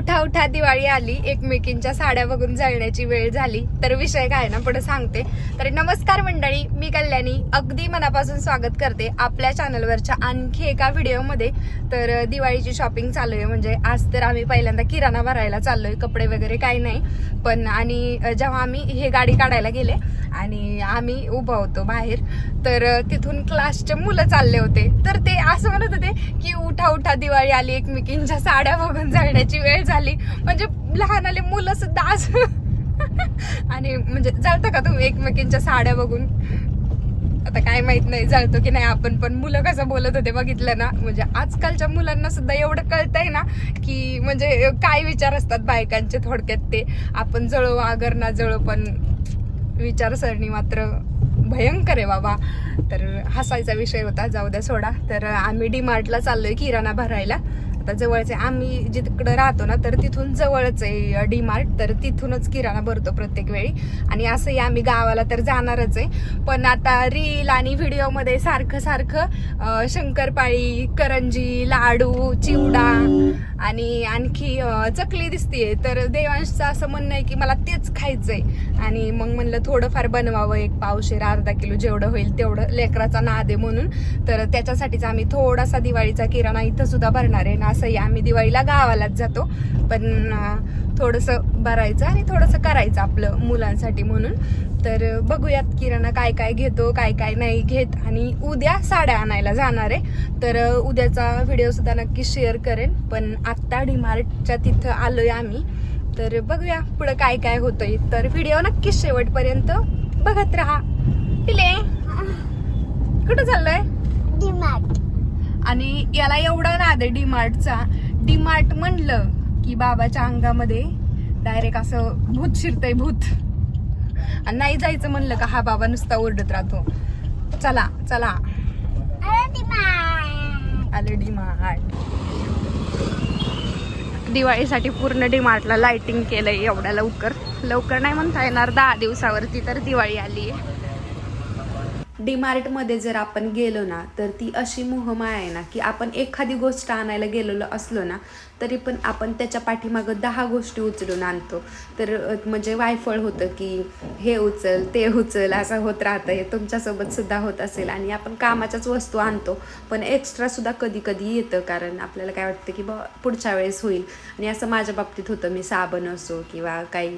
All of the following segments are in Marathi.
उठा उठा दिवाळी आली एकमेकींच्या साड्या बघून जळण्याची वेळ झाली. तर विषय काय ना पुढे सांगते. तर नमस्कार मंडळी मी कल्याणी. अगदी मनापासून स्वागत करते आपल्या चॅनलवरच्या आणखी एका व्हिडिओमध्ये. तर दिवाळीची शॉपिंग चालू आहे. म्हणजे आज तर आम्ही पहिल्यांदा किराणा भरायला चाललोय. कपडे वगैरे काही नाही. पण आणि जेव्हा आम्ही हे गाडी काढायला गेले आणि आम्ही उभं होतो बाहेर तर तिथून क्लासचे मुलं चालले होते. तर ते असं म्हणत होते आता दिवाळी आली एकमेकींच्या साड्या बघून जळण्याची वेळ झाली. म्हणजे लहान आले मुलं सुद्धा आज. आणि म्हणजे जळतं का तुम्ही एकमेकींच्या साड्या बघून? आता काय माहीत नाही जळतो की नाही आपण पण मुलं कसं बोलत होते बघितलं ना? म्हणजे आजकालच्या मुलांना सुद्धा एवढं कळतंय ना की म्हणजे काय विचार असतात बायकांचे थोडक्यात ते. आपण जळो आगर ना जळो पण विचारसरणी मात्र भयंकर आहे बाबा. तर हसायचा विषय होता जाऊ द्या सोडा. तर आम्ही डीमार्टला चाललोय किराणा भरायला. आता जवळचे आम्ही जिकडं राहतो ना तर तिथून जवळच आहे डीमार्ट तर तिथूनच किराणा भरतो प्रत्येक वेळी. आणि असंही आम्ही गावाला तर जाणारच आहे. पण आता रील आणि व्हिडिओमध्ये सारखं सारखं शंकरपाळी करंजी लाडू चिवडा आणि आणखी चकली दिसतीये. तर देवांशचं असं म्हणणं आहे की मला तेच खायचंय. आणि मग म्हणलं थोडंफार बनवावं एक पावशेर अर्धा किलो जेवढं होईल तेवढं लेकराचा नाद आहे म्हणून. तर त्याच्यासाठीच आम्ही थोडासा दिवाळीचा किराणा इथं सुद्धा भरणार आहे. ना असंही आम्ही दिवाळीला गावालाच जातो. पण थोडंसं भरायचं आणि थोडंसं करायचं आपलं मुलांसाठी म्हणून. तर बघूयात किराणा काय काय घेतो काय काय नाही घेत. आणि उद्या साड्या आणायला जाणार आहे. तर उद्याचा व्हिडिओ सुद्धा नक्की शेअर करेन. पण आत्ता डीमार्टच्या तिथं आलोय आम्ही. तर बघूया पुढे काय काय होतंय. तर व्हिडिओ नक्की शेवटपर्यंत बघत राहा. पिले कुठं चाललंय? डिमार्ट आणि याला एवढा नाद आहे डीमार्टचा डीमार्ट म्हणलं की बाबाच्या अंगामध्ये डायरेक्ट असं भूत शिरतय भूत. आणि नाही जायचं म्हणलं का हा बाबा नुसता ओरडत राहतो. चला चला. अरे डिमार्ट डीमार्ट दिवाळीसाठी पूर्ण डीमार्टला लाइटिंग केलंय एवढ्या लवकर. लवकर नाही म्हणता येणार दहा दिवसावरती तर दिवाळी आली आहे. डीमार्टमध्ये जर आपण गेलो ना तर ती अशी मोहमाय आहे ना की आपण एखादी गोष्ट आणायला गेलेलो असलो ना तरी पण आपण त्याच्या पाठीमागं दहा गोष्टी उचलून आणतो. तर म्हणजे वायफळ होतं की हे उचल ते उचल असं होत राहतं. हे तुमच्यासोबत सुद्धा होत असेल आणि आपण कामाच्याच वस्तू आणतो. पण एक्स्ट्रा सुद्धा कधी कधी येतं कारण आपल्याला काय वाटतं की बा पुढच्या वेळेस होईल. आणि असं माझ्या बाबतीत होतं. मी साबण असो किंवा काही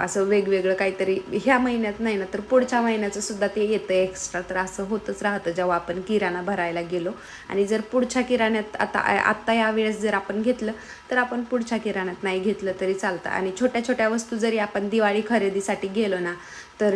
असं वेगवेगळं काहीतरी ह्या महिन्यात नाही ना तर पुढच्या महिन्याचं सुद्धा ते येतं एक्स्ट्रा तर असं होतच राहतं जेव्हा आपण किराणा भरायला गेलो. आणि जर पुढच्या किराण्यात आता आत्ता या वेळेस जर आपण घेतलं तर आपण पुढच्या किराण्यात नाही घेतलं तरी चालतं. आणि छोट्या छोट्या वस्तू जरी आपण दिवाळी खरेदीसाठी गेलो ना तर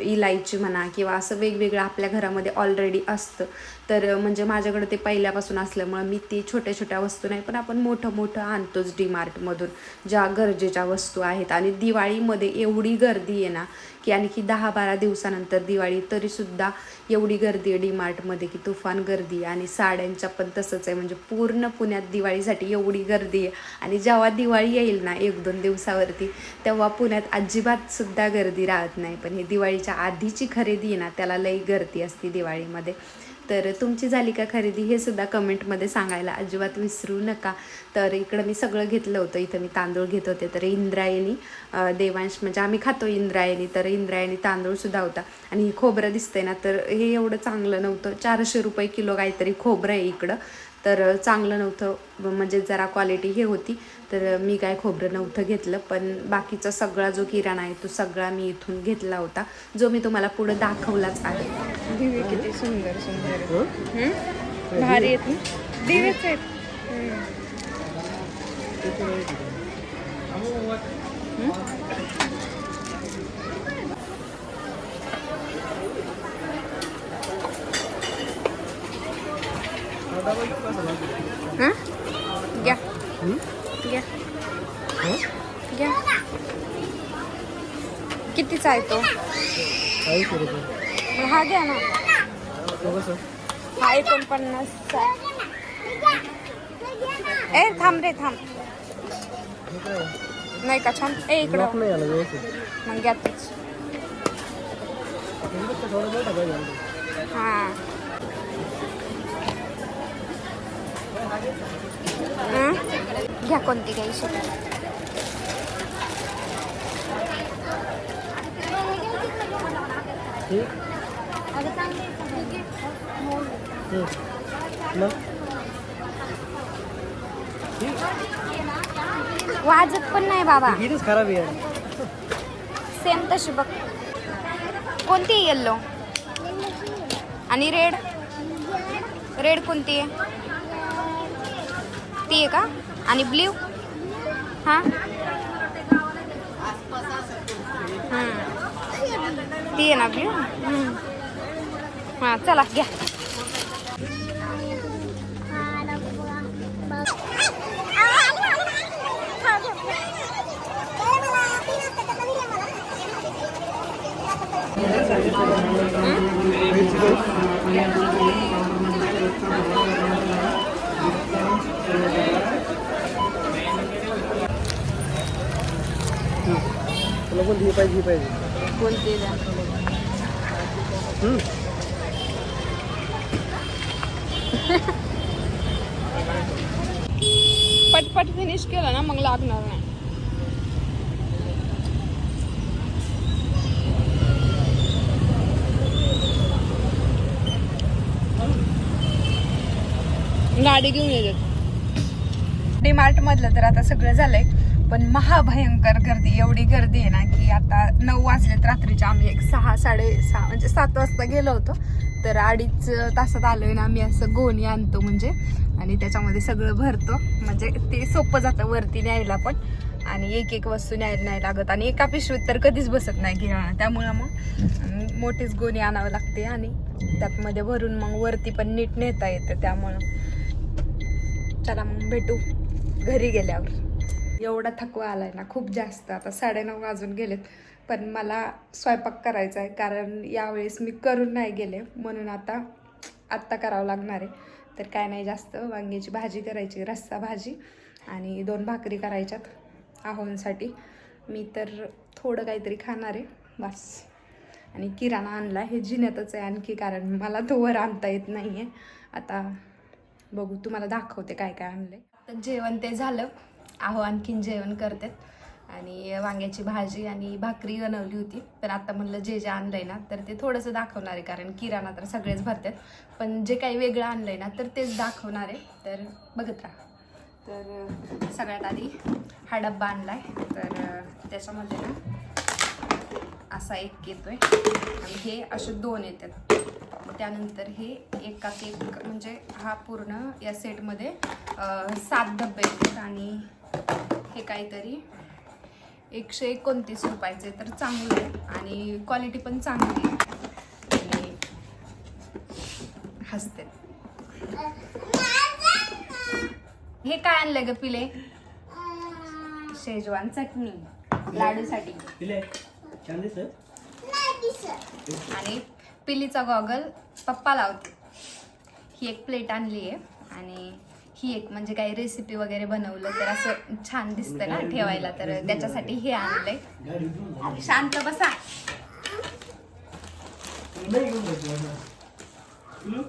इलायची म्हणा किंवा असं वेगवेगळं आपल्या घरामध्ये ऑलरेडी असतं. तर म्हणजे माझ्याकडे ते पहिल्यापासून असल्यामुळं मी ती छोट्या छोट्या वस्तू नाही पण आपण मोठं मोठं आणतोच डीमार्टमधून ज्या गरजेच्या वस्तू आहेत. आणि दिवाळीमध्ये एवढी गर्दी आहे ना की आणखी दहा बारा दिवसानंतर दिवाळी तरीसुद्धा एवढी गर्दी आहे डीमार्टमध्ये की तुफान गर्दी आहे आणि साड्यांच्या पण तसंच आहे. म्हणजे पूर्ण पुण्यात दिवाळीसाठी एवढी गर्दी आहे. आणि जेव्हा दिवाळी येईल ना एक दोन दिवसावरती तेव्हा पुण्यात अजिबातसुद्धा गर्दी राहत नाही. पण हे दिवाळीच्या आधीची खरेदी आहे ना त्याला लई गर्दी असते दिवाळीमध्ये. तर तुमची झाली का खरेदी हे सुद्धा कमेंटमध्ये सांगायला अजिबात विसरू नका. तर इकडं मी सगळं घेतलं होतं. इथं मी तांदूळ घेत होते. तर इंद्रायणी देवांश म्हणजे आम्ही खातो इंद्रायणी. तर इंद्रायणी तांदूळसुद्धा होता. आणि ही खोबरं दिसतंय ना तर हे एवढं चांगलं नव्हतं. चारशे रुपये किलो काहीतरी खोबरं आहे इकडं. तर चांगलं नव्हतं. म्हणजे जरा क्वालिटी हे होती. तर मी काय खोबरं नव्हतं घेतलं. पण बाकीचा सगळा जो किराणा आहे तो सगळा मी इथून घेतला होता. जो मी तुम्हाला पुढं दाखवलाच आहे. दिवे किती सुंदर सुंदर. भारी आहेत ना? दिवेच आहेत. हं? घ्या. घ्या. घ्या. कितीचा आहे तो? चाळीस रुपये. हा घ्या ना. हा एकोणपन्नासचा ए थांब रे थांब. नाही का छान ए इकडं. मग घ्या तूच. हा? घ्या कोणती घ्यायची. ठीक. वाजत पण नाही बाबा. खराब आहे सेम तशी बघ. कोणती येल्लो आणि रेड रेड कोणती आहे? ती आहे का? आणि ब्ल्यू हां? ती आहे ना ब्ल्यू हां चला घ्या. कोणती पाहिजे पाहिजे कोणती द्या हम्म. पटपट फिनिश केलं ना मग लागणार नाही. गाडी घेऊन येतात डीमार्ट मधलं तर आता सगळं झालंय पण महाभयंकर गर्दी एवढी गर्दी आहे ना की आता नऊ वाजलेत रात्रीच्या आम्ही एक सहा साडे सहा म्हणजे सात वाजता गेलो होतो. तर अडीच तासात आलोय ना आम्ही असं गोणी आणतो म्हणजे. आणि त्याच्यामध्ये सगळं भरतो. म्हणजे ते सोपं जातं वरती न्यायला पण. आणि एक एक वस्तू न्यायला नाही लागत. आणि एका पिशवीत तर कधीच बसत नाही किराणा त्यामुळं मग मोठीच गोणी आणावं लागते आणि त्यात मध्ये भरून मग वरती पण नीट नेता येतं. त्यामुळं चला मग भेटू घरी गेल्यावर. एवढा थकवा आलाय ना खूप जास्त. आता साडेनऊ वाजून गेलेत. पण मला स्वयंपाक करायचा आहे कारण यावेळेस मी करून नाही गेले. म्हणून आता आत्ता करावं लागणार आहे. तर काय नाही जास्त वांग्याची भाजी करायची रस्सा भाजी आणि दोन भाकरी करायच्यात आहोंसाठी. मी तर थोडं काहीतरी खाणार आहे बस. आणि किराणा आणला हे जिन्यातच आहे आणखी कारण मला तो वर आणता येत नाही आहे आता बघू तुम्हाला दाखवते काय काय आणलंय. आता जेवण ते झालं. आहो आणखीन जेवण करतात. आणि वांग्याची भाजी आणि भाकरी बनवली होती. तर आता म्हणलं जे जे आणलं आहे ना तर ते थोडंसं दाखवणार आहे. कारण किराणा तर सगळेच भरतात. पण जे काही वेगळं आणलं आहे ना तर तेच दाखवणार आहे. तर बघत राहा. तर सगळ्यात आधी हा डब्बा आहे तर त्याच्यामध्ये ना असा एक येतोय. आणि हे असे दोन येतात. त्यानंतर हे एकात एक म्हणजे हा पूर्ण या सेटमध्ये सात डब्बे येतात. आणि हे काहीतरी एकशे एकोणतीस रुपयाचे तर चांगलं आहे आणि क्वालिटी पण चांगली आहे. आणि हसते. हे काय आणलंय ग पिले? शेजवान चटणी लाडूसाठी. आणि पिलीचा गॉगल पप्पा लावते. ही एक प्लेट आणली आहे आणि ही एक म्हणजे काही रेसिपी वगैरे बनवलं तर असं छान दिसतं ना ठेवायला तर त्याच्यासाठी हे आणलंय. शांत बसा.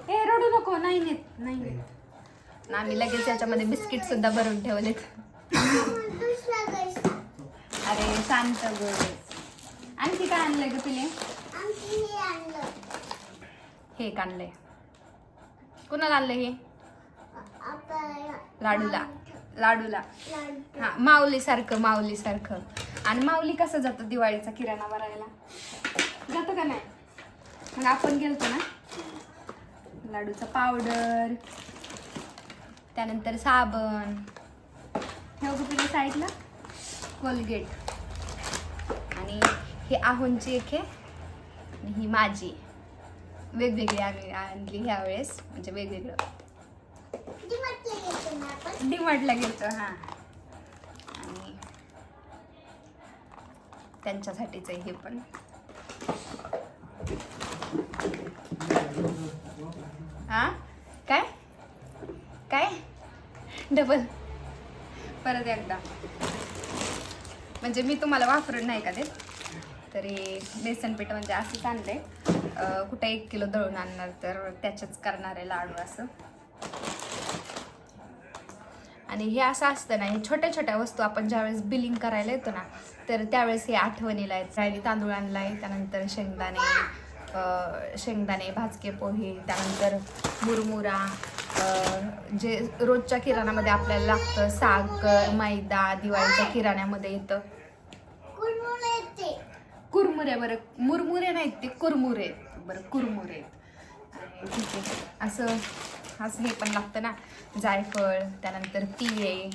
हे रडू नको नाही नेत नाही नेत. आम्ही लगेच याच्यामध्ये बिस्किट सुद्धा भरून ठेवलेत. अरे शांत ग आणखी काय आणलंय ग पिले? हे एक आणलंय. कुणाला आणलंय हे? लाडूला. लाडूला. हा माऊली सारखं माऊली सारखं आणि माऊली कसं जातं दिवाळीचा किराणा भरायला? जातो का नाही? मग आपण गेलतो ना? लाडूचा पावडर त्यानंतर साबण. ठेव कुठे साईडला. कोलगेट. आणि हे आहोंची एक आहे. ही माझी. वेगवेगळी आम्ही आणली ह्यावेळेस. म्हणजे वेगवेगळं. डीमार्टला गेलतो हा. आणि त्यांच्यासाठीच आहे हे पण. हा? काय? काय? डबल परत एकदा. म्हणजे मी तुम्हाला वापरून नाही का ते तरी बेसन पीठ म्हणजे असंच आणलंय. कुठे एक किलो दळून आणणार तर त्याच्याच करणार आहे लाडू असं. आणि हे असं असतं ना हे छोट्या छोट्या वस्तू आपण ज्यावेळेस बिलिंग करायला येतो ना तर त्यावेळेस हे आठवणीला आहेत. राहिली तांदूळ आणलाय त्यानंतर शेंगदाणे शेंगदाणे भाजके पोहे त्यानंतर मुरमुरा जे रोजच्या किराणामध्ये आपल्याला लागतं साखर मैदा दिवाळीच्या किराण्यामध्ये येतं. कुरमुरे येते बरं. मुरमुरे नाहीत ते कुरमुरे आहेत. बरं कुरमुरे ठीक आहे. असं असं हे पण लागतं ना. जायफळ त्यानंतर तिळे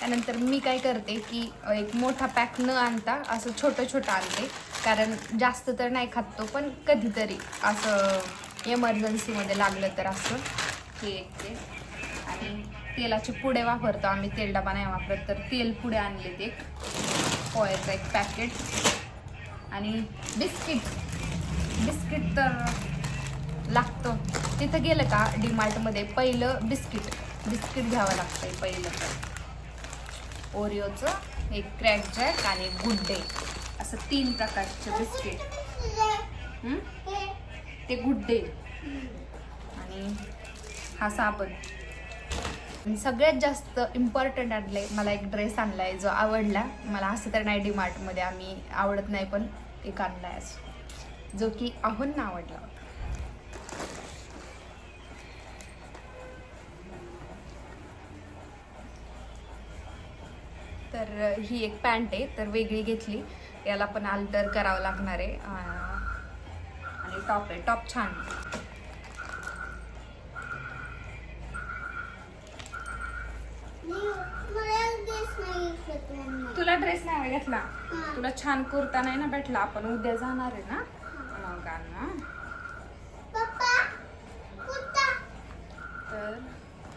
त्यानंतर मी काय करते की एक मोठा पॅक न आणता असं छोटं छोटं आणते. कारण जास्त तर नाही खात तो पण कधीतरी असं एमर्जन्सीमध्ये लागलं तर असं हे एक ते आणि तेलाचे पुडे वापरतो आम्ही तेल डबा नाही वापरत तर तेल पुढे आणले एक पोह्याचं एक पॅकेट आणि बिस्किट. बिस्किट तर लागतं. तिथं गेलं का डीमार्टमध्ये पहिलं बिस्किट. बिस्किट घ्यावं लागतंय पहिलं तर. ओरिओचं एक क्रॅक जॅक आणि गुड डे असं तीन प्रकारचे बिस्किट. ते गुड डे आणि हा साबण. आणि सगळ्यात जास्त इम्पॉर्टंट आणलंय मला एक ड्रेस आणलाय जो आवडला. मला असं तर नाही डीमार्टमध्ये आम्ही आवडत नाही पण एक आणलाय असं. जो की आहोंना आवडला. तर ही एक पॅन्ट आहे तर वेगळी घेतली. याला पण अल्टर करावं लागणार आहे. आणि टॉप आहे टॉप छान. तुला ड्रेस नाही घेतला. तुला छान कुर्ता नाही ना भेटला? आपण उद्या जाणार आहे ना मग आण ना पप्पा कुत्ता तर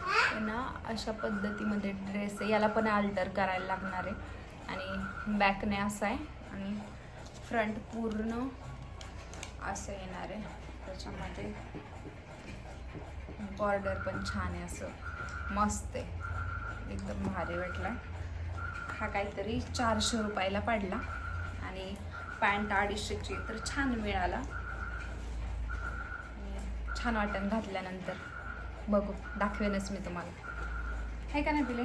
हे ना अशा पद्धतीमध्ये ड्रेस आहे. याला पण अल्टर करायला लागणार आहे. आणि बॅकने असा आहे. आणि फ्रंट पूर्ण असं येणार आहे. त्याच्यामध्ये बॉर्डर पण छान आहे असं. मस्त आहे. एकदम भारी वाटला. हा काहीतरी चारशे रुपयाला पडला. आणि पॅन्ट अडीचशेची तर छान मिळाला. छान वाटण घातल्यानंतर. बघू. दाखवेनच मी तुम्हाला. आहे का नाही पिले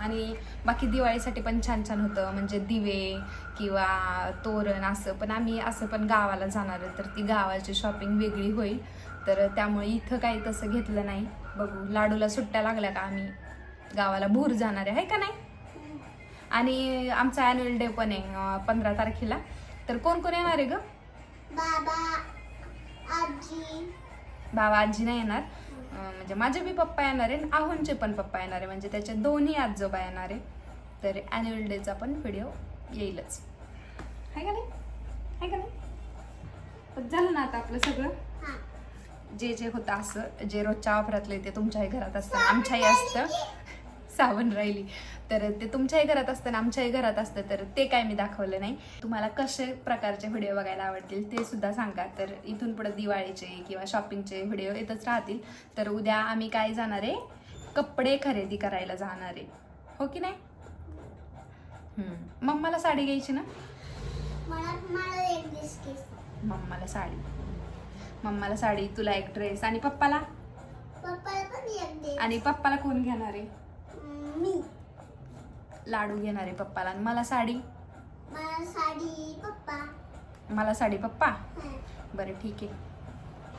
आणि बाकी दिवाळीसाठी पण छान छान होतं. म्हणजे दिवे किंवा तोरण असं. पण आम्ही असं पण गावाला जाणार आहे तर ती गावाची शॉपिंग वेगळी होईल. तर त्यामुळे इथं काही तसं घेतलं नाही. बघू लाडूला सुट्ट्या लागल्या का आम्ही? गावाला भूर जाणार आहे का नाही? आणि आमचा ॲन्युअल डे पण आहे पंधरा तारखेला. तर कोण कोण येणार आहे ग? बाबा आजी. भावा आजी नाही येणार. म्हणजे माझे बी पप्पा येणार आहे आहोंचे पण पप्पा येणार आहे म्हणजे त्याचे दोन्ही आजोबा येणार आहे तर ॲन्युअल डेचा पण व्हिडिओ येईलच. आहे का नाही? आहे का नाही? झालं ना आता आपलं सगळं? जे जे होतं असं जे रोजच्या वापरातले ते तुमच्याही घरात असतं आमच्याही असतं. साबण राहिली. तर ते तुमच्याही घरात असतं आमच्याही घरात असतं तर ते काय मी दाखवलं नाही. तुम्हाला कसे प्रकारचे व्हिडिओ बघायला आवडतील ते सुद्धा सांगा. तर इथून पुढे दिवाळीचे किंवा शॉपिंगचे व्हिडिओ येतच राहतील. तर उद्या आम्ही काय जाणार आहे? कपडे खरेदी करायला जाणार आहे. हो की नाही. मम्माला साडी घ्यायची ना? मम्माला साडी. मम्माला साडी तुला एक ड्रेस आणि पप्पाला? आणि पप्पाला कोण घेणार आहे? मी. लाडू घेणार आहे पप्पाला. आणि मला साडी? मला साडी पप्पा. मला साडी पप्पा. बरं ठीक आहे.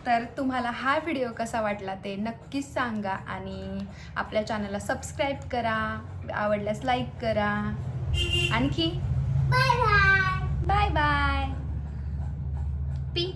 तर तुम्हाला हा व्हिडिओ कसा वाटला ते नक्कीच सांगा आणि आपल्या चॅनलला सबस्क्राईब करा आवडल्यास लाईक करा. आणखी? Bye bye bye bye P